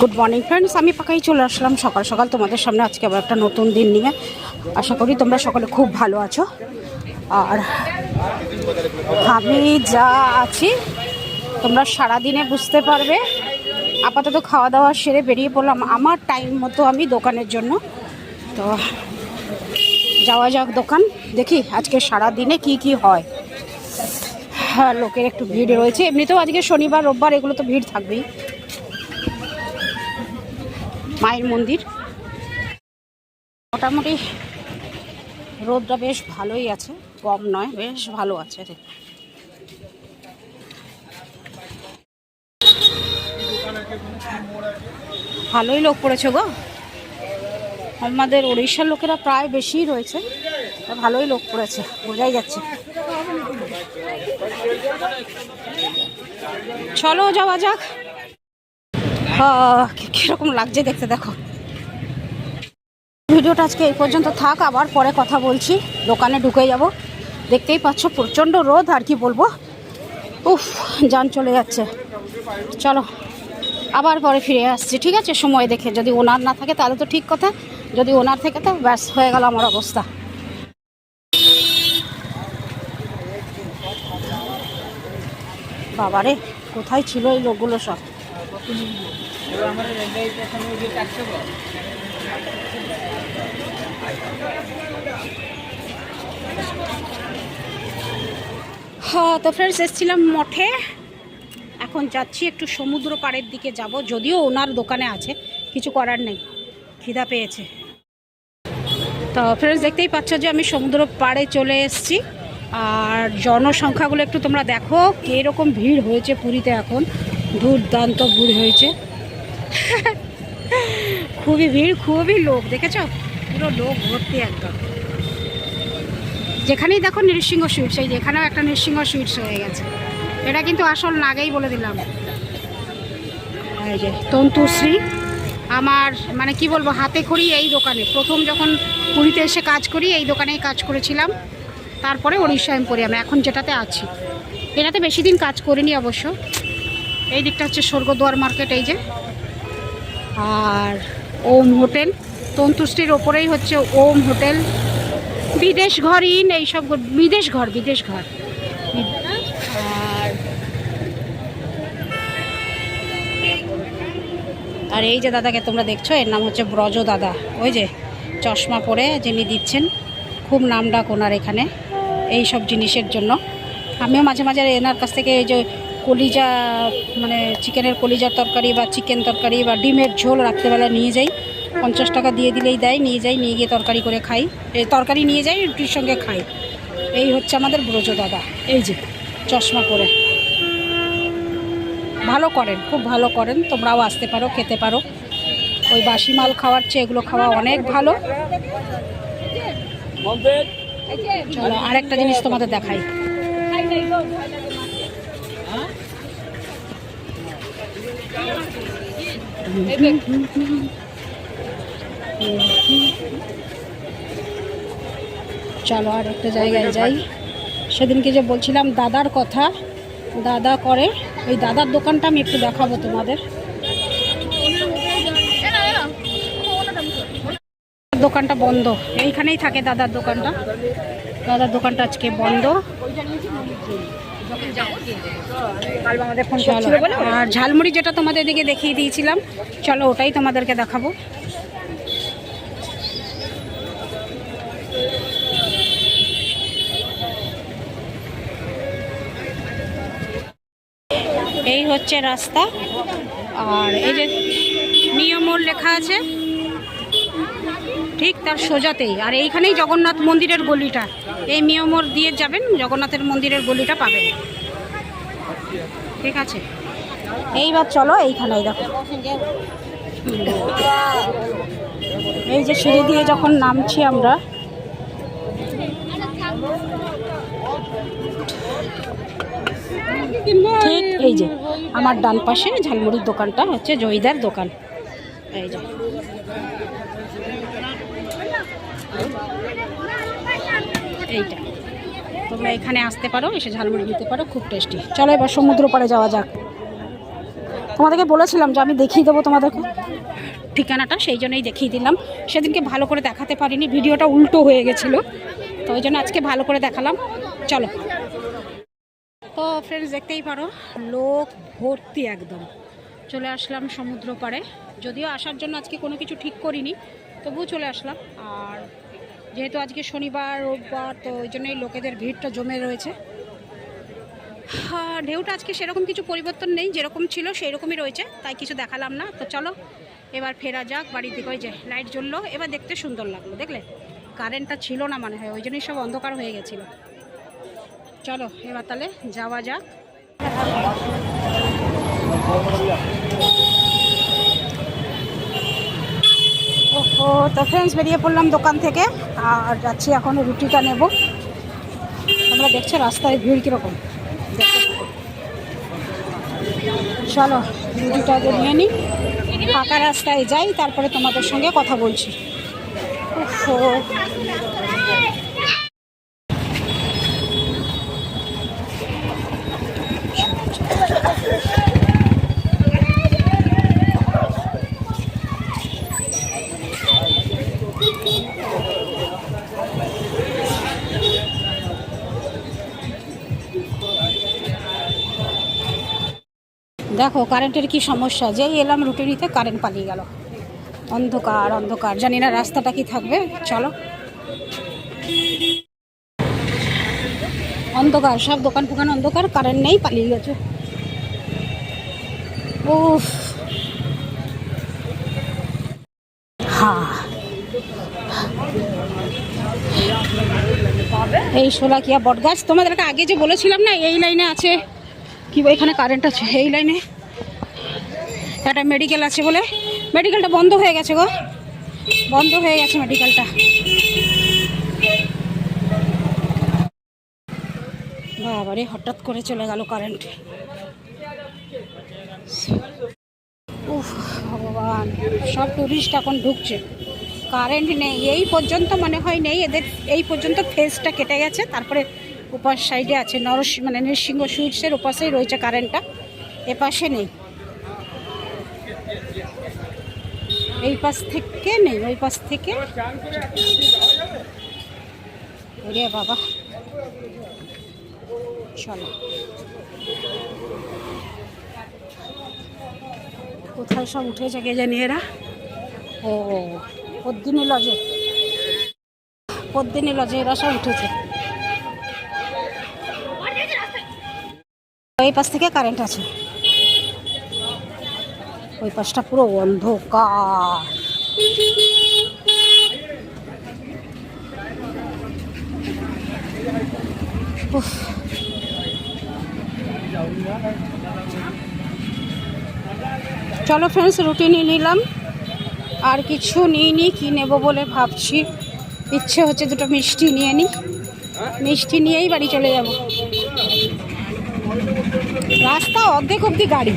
Good morning friends আমি পাকাই চলে আসলাম সকাল সকাল। তোমাদের সামনে আজকে আবার একটা নতুন দিন নিয়ে। আশা করি তোমরা সকলে খুব ভালো আছো। আর আমি যা আছি, তোমরা সারাদিনে বুঝতে পারবে। আপাতত খাওয়া দাওয়া সেরে বেরিয়ে পড়লাম। আমার টাইম মতো আমি দোকানের জন্য। তো যাওয়া যাক দোকান। দেখি আজকে সারা দিনে কি কি হয়। হ্যাঁ লোকের একটু ভিড় রয়েছে। এমনিতেও আজকে শনিবার, রোববার, এগুলো তো ভিড় থাকবেই। মায়ের মন্দির। মোটামুটি রোদটা বেশ ভালোই আছে, কম নয়, বেশ ভালো আছে। ভালোই লোক পড়েছে গো। আমাদের উড়িষ্যার লোকেরা প্রায় বেশিই রয়েছে ভালোই লোক পড়েছে, বোঝাই যাচ্ছে। চলো যাওয়া যাক। কীরকম লাগছে দেখতে দেখো। ভিডিওটা আজকে এই পর্যন্ত থাক, আবার পরে কথা বলছি। দোকানে ঢুকে যাব। দেখতেই পাচ্ছ, প্রচণ্ড রোদ, আর কি বলব? উফ, যান চলে যাচ্ছে। চলো, আবার পরে ফিরে আসছি, ঠিক আছে? সময় দেখে, যদি ওনার না থাকে, তাহলে তো ঠিক কথা। যদি ওনার থেকে, তো ব্যাস, হয়ে গেল আমার অবস্থা। বাবারে, কোথায় ছিল এই লোকগুলো সব? হ্যাঁ তো ফ্রেন্ডস এসেছিলাম মঠে। এখন যাচ্ছি একটু সমুদ্র পাড়ের দিকে যাব, যদিও ওনার দোকানে আছে, কিছু করার নেই, খিদা পেয়েছে। তো ফ্রেন্ডস দেখতেই পাচ্ছ যে আমি সমুদ্র পাড়ে চলে এসেছি, আর জনসংখ্যাগুলো একটু তোমরা দেখো, কীরকম ভিড় হয়েছে পুরীতে এখন, দুর্দান্ত ভিড় হয়েছে। খুবই ভিড়, খুবই লোক, দেখেছ? পুরো লোক ভর্তি একদম। যেখানেই দেখো নৃসিংহ সুইটস এই যেখানেও একটা নৃসিংহ সুইটস হয়ে গেছে। এটা কিন্তু আসল নাগেই বলে দিলাম। যে তন্তুশ্রী, আমার মানে কি বলব, হাতে করি এই দোকানে। প্রথম যখন পুরীতে এসে কাজ করি, এই দোকানেই কাজ করেছিলাম। তারপরে উড়িষ্যা এম্পোরিয়াম, এখন যেটাতে আছি। এটাতে বেশি দিন কাজ করিনি অবশ্য। এই দিকটা হচ্ছে স্বর্গদুয়ার মার্কেট, এই যে। আর ওম হোটেল। তন্তুষ্টির ওপরেই হচ্ছে ওম হোটেল। বিদেশ ঘর, ইন এইসব বিদেশ ঘর বিদেশ ঘর। আর এই যে দাদাকে তোমরা দেখছ, এর নাম হচ্ছে ব্রজ দাদা। ওই যে চশমা পরে যিনি দিচ্ছেন, খুব নাম ডাক ওনার এখানে এই সব জিনিসের জন্য। আমিও মাঝে মাঝে এনার কাছ থেকে এই যে কলিজা মানে চিকেনের কলিজার তরকারি বা চিকেন তরকারি বা ডিমের ঝোল রাত্রেবেলা নিয়ে যাই। পঞ্চাশ টাকা দিয়ে দিলেই দেয় নিয়ে যাই নিয়ে গিয়ে তরকারি করে খাই। এই তরকারি নিয়ে যাই রুটির সঙ্গে খাই। এই হচ্ছে আমাদের ব্রজ দাদা। এই যে চশমা পরে। ভালো করেন খুব ভালো করেন। তোমরাও আসতে পারো খেতে পারো। ওই বাসি মাল খাওয়ার চেয়ে এগুলো খাওয়া অনেক ভালো। চলো আরেকটা জিনিস তোমাদের দেখাই। চলো আর একটা জায়গায় যাই। সেদিনকে যে বলছিলাম দাদার কথা, দাদা করে, ওই দাদার দোকানটা আমি একটু দেখাবো তোমাদের। দোকানটা বন্ধ, এইখানেই থাকে দাদার দোকানটা। দাদার দোকানটা আজকে বন্ধ। আর ঝালমুড়ি যেটা তোমাদের দিকে দেখিয়ে দিয়েছিলাম চলো ওটাই তোমাদেরকে দেখাবো। এই হচ্ছে রাস্তা। আর এই যে নিয়মোর লেখা আছে ঠিক তার সোজাতেই। আর এইখানেই জগন্নাথ মন্দিরের গলিটা। এই নিয়মোর দিয়ে যাবেন, জগন্নাথের মন্দিরের গলিটা পাবেন। ঠিক আছে? এইবার চলো এইখানেই দেখো। এই যে সিঁড়ি দিয়ে যখন নামছি আমরা, ঠিক এই যে আমার ডান পাশে ঝালমুড়ির দোকানটা হচ্ছে জয়িদার দোকান। এই যে। এইটা। তোমরা এখানে আসতে পারো, এসে ঝালমুড়ি নিতে পারো, খুব টেস্টি। চলো এবার সমুদ্র পাড়ে যাওয়া যাক। তোমাদেরকে বলেছিলাম যে আমি দেখিয়ে দেবো তোমাদেরকে। ঠিকানাটা সেই জন্যই দেখিয়ে দিলাম। সেদিনকে ভালো করে দেখাতে পারিনি, ভিডিওটা উল্টো হয়ে গেছিল। তো ওই জন্য আজকে ভালো করে দেখালাম। চলো। তো ফ্রেন্ডস দেখতেই পারো, লোক ভর্তি একদম। চলে আসলাম সমুদ্র পাড়ে যদিও আসার জন্য আজকে কোনো কিছু ঠিক করিনি, তবুও চলে আসলাম। আর যেহেতু আজকে শনিবার রোববার তো ওই জন্যই লোকেদের ভিড়টা জমে রয়েছে। হ্যাঁ, ঢেউটা আজকে সেরকম কিছু পরিবর্তন নেই যেরকম ছিল সেই রকমই রয়েছে তাই কিছু দেখালাম না। তো চলো এবার ফেরা যাক বাড়ির দিকে ওই যে লাইট জ্বললো এবার দেখতে সুন্দর লাগল দেখলে? কারেন্টটা ছিল না মনে হয় ওই জন্যই সব অন্ধকার হয়ে গেছিল। চলো এবার তাহলে যাওয়া যাক। তো ফ্রেন্ডস বেরিয়ে পড়লাম দোকান থেকে। আর যাচ্ছি এখন রুটিটা নেব। তোমরা দেখছ রাস্তায় ভিড় কীরকম। চলো, রুটিটা নিয়ে নিই। ফাঁকা রাস্তায় যাই, তারপরে তোমাদের সঙ্গে কথা বলছি। ওহো। দেখো কারেন্টের কি সমস্যা? যেই এলাম রুটি নিতে কারেন্ট পালিয়ে গেল। অন্ধকার অন্ধকার। জানি না রাস্তাটা কি থাকবে। চলো। অন্ধকার, সব দোকান ফোকান অন্ধকার কারেন্ট নেই, পালিয়ে গেছে। উফ। হ্যাঁ এই সোলাকিয়া বটগাছ? তোমাদেরকে আগে যে বলেছিলাম না, এই লাইনে আছে। কি, এখানে কারেন্ট আছে, এই লাইনে। একটা মেডিকেল আছে বলে? মেডিকেলটা বন্ধ হয়ে গেছে গো। বন্ধ হয়ে গেছে মেডিকেলটা বাবারে, হঠাৎ করে চলে গেল কারেন্ট উফ, ভগবান, সব টুরিস্ট এখন ঢুকছে। কারেন্ট নেই, এই পর্যন্ত মনে হয় নেই, এদের এই পর্যন্ত ফেসটা কেটে গেছে। তারপরে উপাস সাইডে আছে নরস মানে নৃসিংহ সুইটসের উপাসেই রয়েছে কারেন্টটা এপাশে নেই। এই পাশ থেকে নেই, ওই পাশ থেকে। ওরে বাবা। চলো। কোথায় সব উঠেছে কে জানি এরা? ও, পদ্মিনী লজে। পদ্মিনী লজে এরা সব উঠেছে। এই পাশ থেকে কারেন্ট আছে। ওই পাশটা পুরো অন্ধকার। চলো ফ্রেন্ডস রুটি নিয়ে নিলাম। আর কিছু নিই নি, কী নেব বলে ভাবছি। ইচ্ছে হচ্ছে দুটো মিষ্টি নিয়ে নিই মিষ্টি নিয়েই বাড়ি চলে যাব। রাস্তা অর্ধেক অব্দি গাড়ি।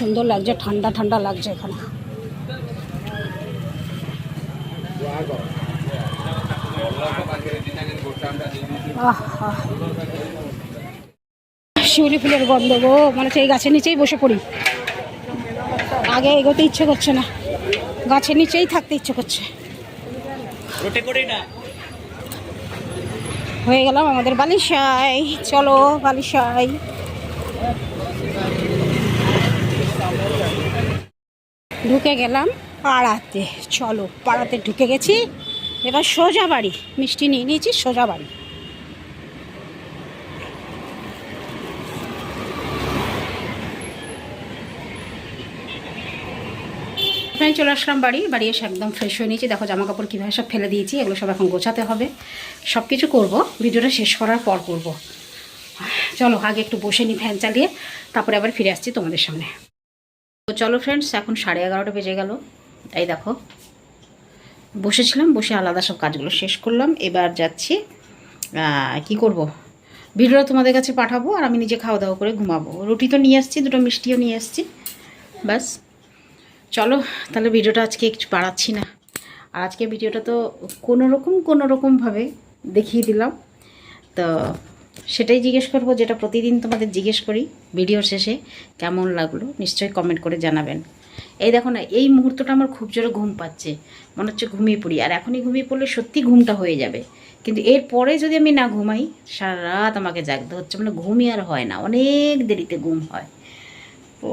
সুন্দর লাগছে ঠান্ডা ঠান্ডা লাগছে এখানে। আহা। শিউলি ফুলের গন্ধ গো মানে সেই গাছের নিচেই বসে পড়ি। আগে এগোতে ইচ্ছে করছে না। গাছের নিচেই থাকতে ইচ্ছে করছে। হয়ে গেলাম আমাদের বালিশাই চলো বালিশাই ঢুকে গেলাম পাড়াতে। চলো, পাড়াতে ঢুকে গেছি। এবার সোজা বাড়ি, মিষ্টি নিয়ে নিয়েছি, সোজা বাড়ি। আমি চলে আসলাম বাড়ি বাড়ি এসে একদম ফ্রেশ হয়ে নিয়েছি। দেখো জামা কাপড় কীভাবে সব ফেলে দিয়েছি, এগুলো সব এখন গোছাতে হবে। সব কিছু করব, ভিডিওটা শেষ করার পর করব। চলো, আগে একটু বসে নিই ফ্যান চালিয়ে, তারপরে আবার ফিরে আসছি তোমাদের সামনে। তো চলো ফ্রেন্ডস এখন সাড়ে এগারোটা বেজে গেল। এই দেখো, বসেছিলাম, বসে আলাদা সব কাজগুলো শেষ করলাম। এবার যাচ্ছি কি করব? ভিডিওটা তোমাদের কাছে পাঠাবো আর আমি নিজে খাওয়া দাওয়া করে ঘুমাবো। রুটি তো নিয়ে আসছি, দুটো মিষ্টিও নিয়ে আসছি। ব্যাস। চলো, তাহলে ভিডিওটা আজকে একটু বাড়াচ্ছি না। আর আজকে ভিডিওটা তো কোনো রকম কোনো রকমভাবে দেখিয়ে দিলাম। তো সেটাই জিজ্ঞেস করব, যেটা প্রতিদিন তোমাদের জিজ্ঞেস করি ভিডিওর শেষে। কেমন লাগল? নিশ্চয়ই কমেন্ট করে জানাবেন। এই দেখো না, এই মুহূর্তটা আমার খুব জোরে ঘুম পাচ্ছে। মনে হচ্ছে ঘুমিয়ে পড়ি। আর এখনই ঘুমিয়ে পড়লে সত্যি ঘুমটা হয়ে যাবে। কিন্তু এর পরে যদি আমি না ঘুমাই, সারা রাত আমাকে জাগতে হচ্ছে। মানে ঘুমই আর হয় না। অনেক দেরিতে ঘুম হয়। তো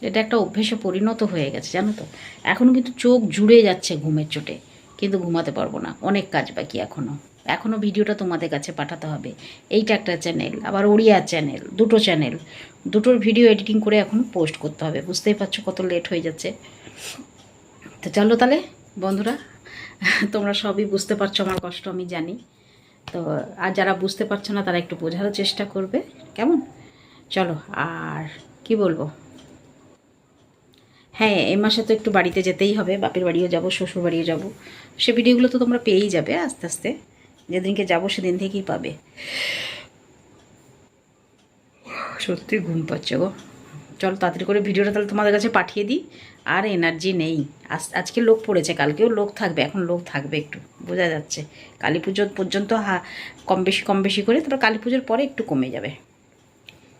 এটা একটা অভ্যেসে পরিণত হয়ে গেছে, জানো তো? এখন কিন্তু চোখ জুড়ে যাচ্ছে ঘুমের চোটে। কিন্তু ঘুমাতে পারব না। অনেক কাজ বাকি এখনও এখনও ভিডিওটা তোমাদের কাছে পাঠাতে হবে। এইটা একটা চ্যানেল আবার ওড়িয়া চ্যানেল দুটো চ্যানেল দুটোর ভিডিও এডিটিং করে এখন পোস্ট করতে হবে। বুঝতেই পারছ কত লেট হয়ে যাচ্ছে। তো চলো তাহলে, বন্ধুরা, তোমরা সবই বুঝতে পারছ আমার কষ্ট, আমি জানি। তো আর যারা বুঝতে পারছ না, তারা একটু বোঝারও চেষ্টা করবে। কেমন? চলো, আর কি বলব? হ্যাঁ এই মাসে তো একটু বাড়িতে যেতেই হবে। বাপের বাড়িও যাব শ্বশুর বাড়িও যাব। সে ভিডিওগুলো তো তোমরা পেয়েই যাবে আস্তে আস্তে। যেদিনকে যাব সেদিন থেকেই পাবে। সত্যি ঘুম পাচ্ছে গো। চলো তাড়াতাড়ি করে ভিডিওটা তাহলে তোমাদের কাছে পাঠিয়ে দিই। আর এনার্জি নেই। আজ, আজকে লোক পড়েছে, কালকেও লোক থাকবে, এখন লোক থাকবে একটু, বোঝা যাচ্ছে। কালী পুজো পর্যন্ত হা, কম বেশি কম বেশি করে, তারপর কালী পুজোর পরে একটু কমে যাবে।